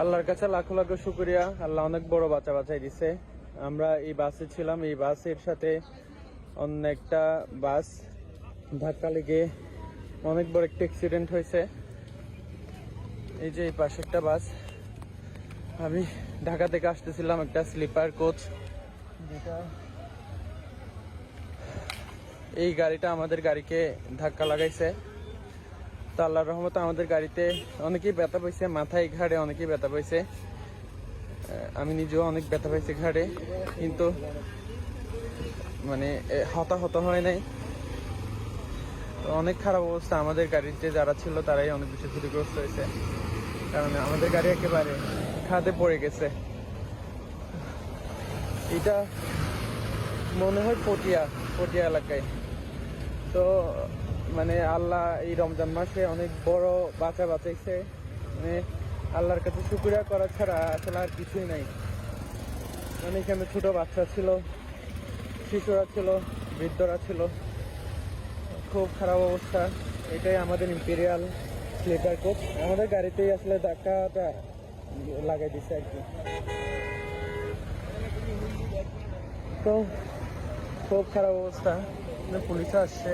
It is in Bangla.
আল্লাহর কাছে লাখো লাখো শুক্রিয়া। আল্লাহ অনেক বড় বাচ্চা বাঁচাই দিছে। আমরা এই বাসে ছিলাম, এই বাসের সাথে অন্য একটা বাস ধাক্কা লেগে অনেক বড় একটা অ্যাক্সিডেন্ট হয়েছে। এই যে এই পাশে একটা বাস। আমি ঢাকা থেকে আসতেছিলাম একটা স্লিপার কোচ। যেটা এই গাড়িটা আমাদের গাড়িকে ধাক্কা লাগাইছে। তো আল্লাহর রহমতে আমাদের গাড়িতে অনেকেই ব্যথা পাইছে, মাথায় ঘাড়ে অনেকেই ব্যথা পাইছে। আমি নিজেও অনেক ব্যথা পাইছি ঘাড়ে, কিন্তু মানে হতাহত হয় নাই। তো অনেক খারাপ অবস্থা আমাদের গাড়িতে যারা ছিল তারাই অনেক বেশি ক্ষতিগ্রস্ত হয়েছে। কারণ আমাদের গাড়ি একেবারে খাদে পড়ে গেছে। এটা মনে হয় পটিয়া পটিয়া এলাকায়। তো মানে আল্লাহ এই রমজান মাসে অনেক বড় বাঁচা বাঁচাইছে। মানে আল্লাহর কাছে শুক্রিয়া করা ছাড়া আসলে আর কিছুই নাই। মানে এখানে ছোট বাচ্চা ছিল, শিশুরা ছিল, বৃদ্ধরা ছিল। খুব খারাপ অবস্থা। এটাই আমাদের ইম্পেরিয়াল স্লিপার কোচ আমাদের গাড়িতেই আসলে ধাক্কাটা লাগাই দিছে আর কি। তো খুব খারাপ অবস্থা। পুলিশও আসছে।